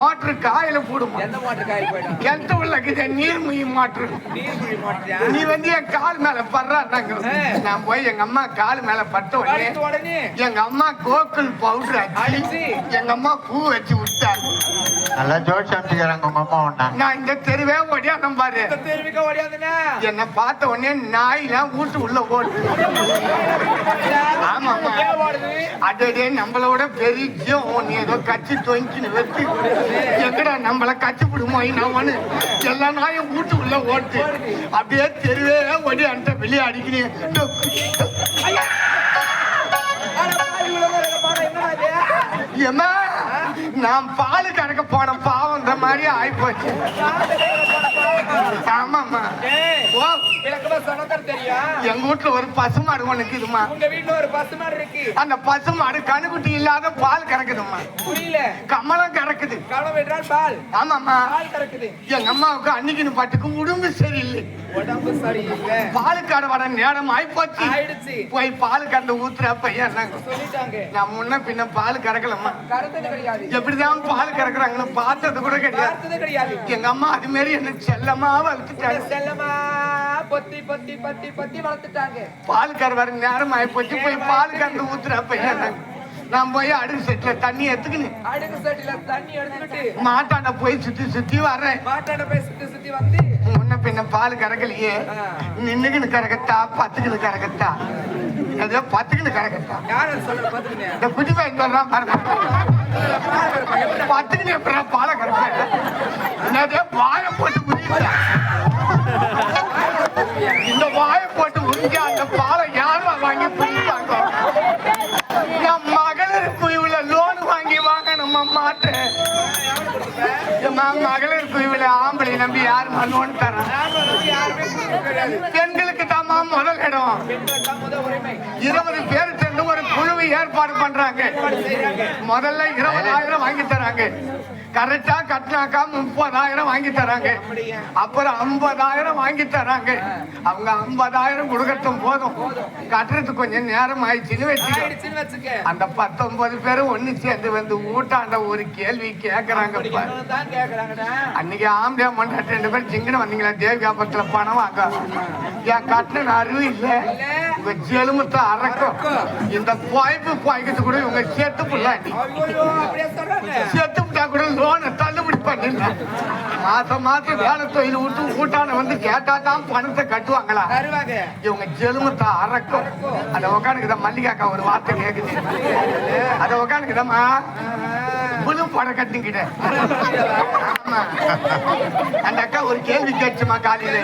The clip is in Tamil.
மாற்று காயில போடுமா? எந்த போயிடும்? கிணத்து முயி மாற்று. நீர்மொழி மாட்டியா நீ வந்து என் கால் மேல படுறாங்க நான் போய் எங்க அம்மா கால் மேல பட்ட உடனே எங்க அம்மா கோகுல் பவுடர் எங்க அம்மா பூ வச்சு விட்டாங்க நல்லா ஜோடிச்சு அமைச்சுக்கிறாங்க உங்க அம்மா ஒண்ணா நான் இந்த தெருவே ஓடியாந்தம் பாரு. இந்த தெருவுக்கு என்னை பார்த்த உடனே நாயெல்லாம் வீட்டு உள்ள ஓடுது. ஓடுது? அடடே நம்மளோட பெரிய நீ ஏதோ கச்சி தொங்கின்னு வச்சு எங்கடா நம்மள கச்சி விடுமோ நான் எல்லா நாயும் வீட்டு உள்ள ஓட்டு அப்படியே தெருவே ஓடி அந்த வெளியே அடிக்கிறேன்? ஏமா நான் பால் கறக்க போன பாவம்ன்ற மாதிரி ஆயிப்போச்சு. ஆமாம்மா. ஓ விளக்கமா சொன்னதான் தெரியும் எங்க வீட்டுல ஒரு பசுமாடு ஒண்ணு இருக்குதுமா உங்க வீட்டுல ஒரு பசு மாடு இருக்கு. அந்த பசுமாடு கணுக்குட்டி இல்லாத பால் கறக்குதுமா புரியல. கமலம் கறக்குது. கவனம் என்றால் பால். ஆமாம்மா. பால் கறக்குது. எங்க அம்மாவுக்கு அன்னைக்குன்னு பாட்டுக்கு உடம்பு சரியில்லை. உடம்பு சரியில்லை. பால் கடை வர நேரம் ஆயிப்போச்சு. ஆயிடுச்சு. போய் பால் கறந்து ஊத்துற பையன் சொல்லிட்டாங்க. நான் முன்ன பின்ன பால் கறக்கலம்மா. கறந்தது கிடையாது. எப்படிதான் பால் கறக்குறாங்கன்னு பார்த்தது கூட கிடையாது. பார்த்தது கிடையாது. எங்க அம்மா அது மாரி என்ன செல்லமா வளர்த்துட்டாங்க செல்லமா? பொத்தி பொத்தி பொத்தி பொத்தி வளர்த்துட்டாங்க. பால் கற வர நேரம் ஆயிப்போச்சு. போய் பால் கறந்து ஊத்துற பையன் நாங்க நான் போய் அடுக்கு செட்டுல தண்ணி எடுத்துக்கின்னு. அடுக்கு சட்டில தண்ணி எடுத்துக்கிட்டு. மாட்டாண்ட போய் சுத்தி சுத்தி வர்றேன். மாட்டாட போய் சுத்தி சுத்தி வந்து. முன்ன பின்ன பால் கறக்கலையே. நின்னுக்குன்னு கறக்கத்தா பத்துக்குன்னு கறக்கத்தா ஏதோ பத்துக்குன்னு கறக்கத்தா யார் சொல்ற பாத்துக்கினேன். இந்த பையன் சொல்றான் பாருங்க. பத்துக்குன்னு எப்படா பாலை கறப்பேன்? என்னதே? வாயை போட்டு இந்த வாயை போட்டு உறிஞ்ச அந்த பாலை யாரா வாங்கி குடிப்பாங்க என் மகளிர் குழுவில் லோன் வாங்கி வாங்கணும் மாட்டேன் மகளிர் குழுவில் ஆம்பளை நம்பி யாருமா லோன் தரேன் பெண்களுக்கு தாமா முதல் இடம். இருபது பேர் சேர்ந்து ஒரு குழுவை ஏற்பாடு பண்றாங்க. முதல்ல இருபதாயிரம் வாங்கி தராங்க. கரெக்டா கட்டினாக்கா முப்பதாயிரம் வாங்கி தராங்க? அப்புறம் ஐம்பதாயிரம் வாங்கி தராங்க. அவங்க ஐம்பதாயிரம் கொடுக்கட்டும் போதும். கட்டுறதுக்கு கொஞ்சம் நேரம் ஆயிடுச்சுன்னு வச்சுக்க. அந்த பத்தொன்பது பேரும் ஒண்ணு சேர்ந்து வந்து ஊட்டாண்ட ஒரு கேள்வி கேக்குறாங்க அன்னைக்கு ஆம்பளை மண்டாட்டு ரெண்டு பேரும் சிங்கன வந்தீங்களா தேவி வியாபாரத்துல பணம் வாங்க. என் கட்டின அறிவு இல்ல? உங்க ஜெலுமுத்த அறக்கும் இந்த பாய்ப்பு பாய்க்கிறது கூட இவங்க சேர்த்து புள்ளாண்டி ஐயோ விட்டா கூட லோனை தள்ளுபடி பண்ணிடல மாசம் மாசம் வேலை தொழில் விட்டு கூட்டான வந்து கேட்டா தான் பணத்தை கட்டுவாங்களா? இவங்க ஜெலுமுத்த அறக்கும். அதை உட்காந்துக்குதா மல்லிகாக்கா ஒரு வார்த்தை கேக்குது. அதை உட்காந்துக்குதாம்மா புழு படம் கட்டிக்கிட்ட அந்த அக்கா ஒரு கேள்வி கேட்டுமா காலையில?